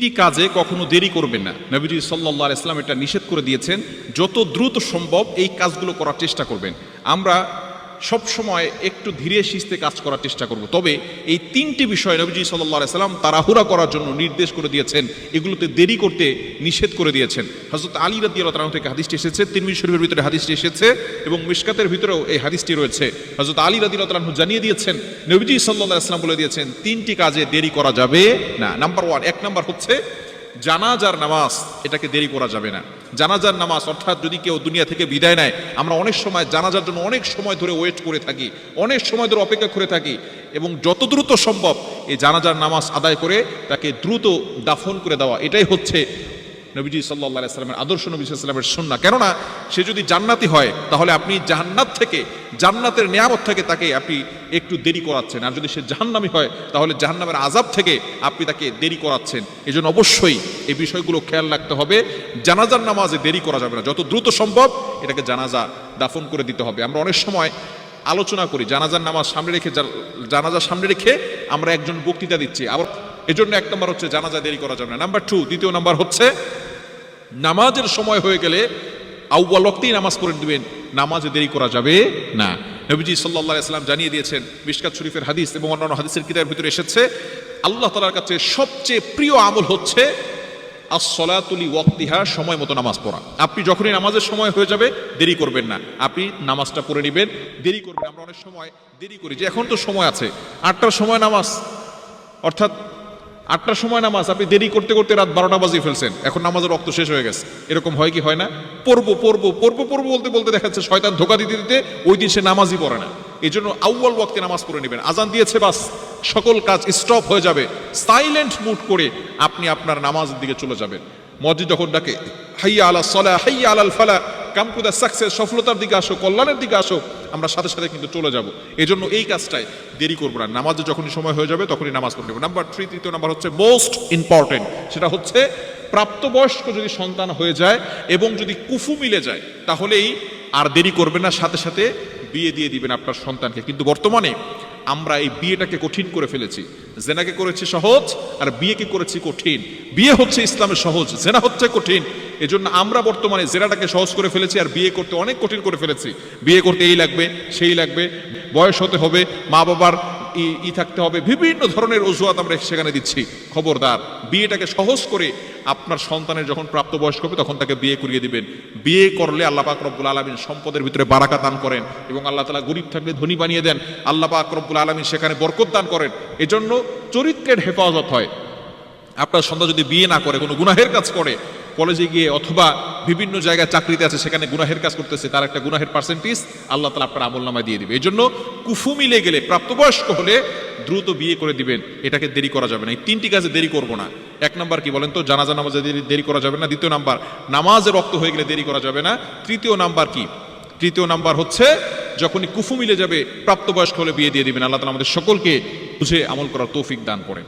তিনটি কাজে কখনো দেরি করবেন না। নবীজি সাল্লাহ ইসলাম এটা নিষেধ করে দিয়েছেন, যত দ্রুত সম্ভব এই কাজগুলো করার চেষ্টা করবেন। আমরা সব সময় একটু ধীরে সিস্তে কাজ করার চেষ্টা করব। তবে এই তিনটি বিষয় নবীজি সাল্লাহ সাল্লাম তাড়াহুড়া করার জন্য নির্দেশ করে দিয়েছেন, এগুলোতে দেরি করতে নিষেধ করে দিয়েছেন। হজরত আলী রাদি আল্লাহ থেকে হাদিসটি এসেছে, তিরমিজ শরীফের ভিতরে হাদিসটি এসেছে এবং মিশকাতের ভিতরেও এই হাদিসটি রয়েছে। হজরত আলী রাদি আল্লাহ জানিয়ে দিয়েছেন, নবীজি সাল্লাহ ইসলাম বলে দিয়েছেন, তিনটি কাজে দেরি করা যাবে না। নাম্বার ওয়ান, এক নাম্বার হচ্ছে জানাজার নামাজ, এটাকে দেরি করা যাবে না। জানাজার নামাজ, অর্থাৎ যদি কেউ দুনিয়া থেকে বিদায় নেয়, আমরা অনেক সময় জানাজার জন্য অনেক সময় ধরে ওয়েট করে থাকি, অনেক সময় ধরে অপেক্ষা করে থাকি, এবং যত দ্রুত সম্ভব এই জানাজার নামাজ আদায় করে তাকে দ্রুত দাফন করে দেওয়া, এটাই হচ্ছে নবীজি সাল্লাহ সাল্লামের আদর্শ নবী সাল্লামের সন্না কেননা সে যদি জান্নাতি হয়, তাহলে আপনি জান্নাত থেকে, জান্নাতের নিয়ামত থেকে তাকে আপনি একটু দেরি করাচ্ছেন। আর যদি সে জাহান্নামি হয়, তাহলে জাহান্নামের আজাব থেকে আপনি তাকে দেরি করাচ্ছেন। এই জন্য অবশ্যই এই বিষয়গুলো খেয়াল রাখতে হবে। জানাজার নামাজে দেরি করা যাবে না। যত দ্রুত সম্ভব এটাকে জানাজা দাফন করে দিতে হবে। আমরা অনেক সময় আলোচনা করি, জানাজার নামাজ সামনে রেখে জানাজা সামনে রেখে আমরা একজন বক্তৃতা দিচ্ছি। আবার এজন্য এক নম্বর হচ্ছে জানাজা দেরি করা যাবে না। নাম্বার টু দ্বিতীয় নাম্বার হচ্ছে নামাজের সময় হয়ে গেলে আউ্বাল ওক্তেই নামাজ পড়ে দিবেন নামাজে দেরি করা যাবে না। নবীজি সাল্লাহ ইসলাম জানিয়ে দিয়েছেন, মিশকাত শরীফের হাদিস এবং অন্যান্য হাদিসের কিতাবের ভিতরে এসেছে, আল্লাহ তালার কাছে সবচেয়ে প্রিয় আমল হচ্ছে আসলাতুলি ওয়াক্তিহা সময় মতো নামাজ পড়া। আপনি যখনই নামাজের সময় হয়ে যাবে, দেরি করবেন না। আপনি নামাজটা পড়ে নেবেন, দেরি করবেন আমরা অনেক সময় দেরি করি যে এখন তো সময় আছে। আটটার সময় নামাজ, অর্থাৎ আটটার সময় নামাজ, আপনি দেরি করতে করতে রাত বারোটা বাজিয়ে ফেলছেন। এখন নামাজের রক্ত শেষ হয়ে গেছে। এরকম হয় কি হয় না? পড়ব পড়ব পড়ব পড়ব বলতে বলতে দেখা যাচ্ছে শয়তান ধোকা দিতে দিতে ওই দিন সে নামাজই পড়ে না। এই জন্য আউ্বাল ওয়াক্তে নামাজ পড়ে নেবেন। আজান দিয়েছে বাস। সকল কাজ স্টপ হয়ে যাবে। সাইলেন্ট মুড করে আপনি আপনার নামাজের দিকে চলে যাবেন। মসজিদ যখন ডাকে, হাইয়া আলা সলা, হাইয়া আলাল ফালা কাম টু দ্য সাকসেস সফলতার দিকে আসো কল্যাণের দিকে আসো আমরা সাথে সাথে কিন্তু চলে যাব। এই জন্য এই কাজটাই দেরি করব না। নামাজে যখনই সময় হয়ে যাবে, তখনই নামাজ পড়ে নেব নাম্বার থ্রি তৃতীয় নাম্বার হচ্ছে মোস্ট ইম্পর্টেন্ট সেটা হচ্ছে প্রাপ্তবয়স্ক যদি সন্তান হয়ে যায় এবং যদি কুফু মিলে যায়, তাহলেই আর দেরি করবে না, সাথে সাথে বিয়ে দিয়ে দিবেন আপনার সন্তানকে। কিন্তু বর্তমানে আমরা এই বিয়েটাকে কঠিন করে ফেলেছি। জেনাকে করেছি সহজ আর বিয়েকে করেছি কঠিন। বিয়ে হচ্ছে ইসলামের সহজ, জেনা হচ্ছে কঠিন। এজন্য আমরা বর্তমানে জেরাটাকে সহজ করে ফেলেছি আর বিয়ে করতে অনেক কঠিন করে ফেলেছি। বিয়ে করতে এই লাগবে, সেই লাগবে, বয়স হতে হবে, মা বাবার ই- থাকতে হবে, বিভিন্ন ধরনের অজুহাত আমরা সেখানে দিচ্ছি। খবরদার, বিয়েটাকে সহজ করে আপনার সন্তানের যখন প্রাপ্তবয়স্ক হবে তখন তাকে বিয়ে করিয়ে দিবেন। বিয়ে করলে আল্লাহ পাক রব্বুল আলমিন সম্পদের ভিতরে বারাকা দান করেন এবং আল্লাহ তালা গরিব থাকলে ধনী বানিয়ে দেন। আল্লাহ পাক রব্বুল আলমিন সেখানে বরকত দান করেন। এজন্য চরিত্রের হেফাজত হয়। আপনার সন্তান যদি বিয়ে না করে, কোনো গুনাহের কাজ করে কলেজে গিয়ে অথবা বিভিন্ন জায়গায় চাকরিতে আছে, সেখানে গুনাহের কাজ করতেছে, তার একটা গুনাহের পার্সেন্টেজ আল্লাহ তালা আপনার আমল নামায় দিয়ে দিবে। এই জন্য কুফু মিলে গেলে, প্রাপ্তবয়স্ক হলে দ্রুত বিয়ে করে দিবেন। এটাকে দেরি করা যাবে না। এই তিনটি কাজে দেরি করব না। এক নাম্বার কি বলেন তো? জানাজা নামাজে দেরি করা যাবে না। দ্বিতীয় নাম্বার নামাজের রক্ত হয়ে গেলে দেরি করা যাবে না। তৃতীয় নাম্বার কি? তৃতীয় নাম্বার হচ্ছে, যখনই কুফু মিলে যাবে, প্রাপ্তবয়স্ক হলে বিয়ে দিয়ে দিবেন। আল্লাহ তালা আমাদের সকলকে বুঝে আমল করার তৌফিক দান করেন।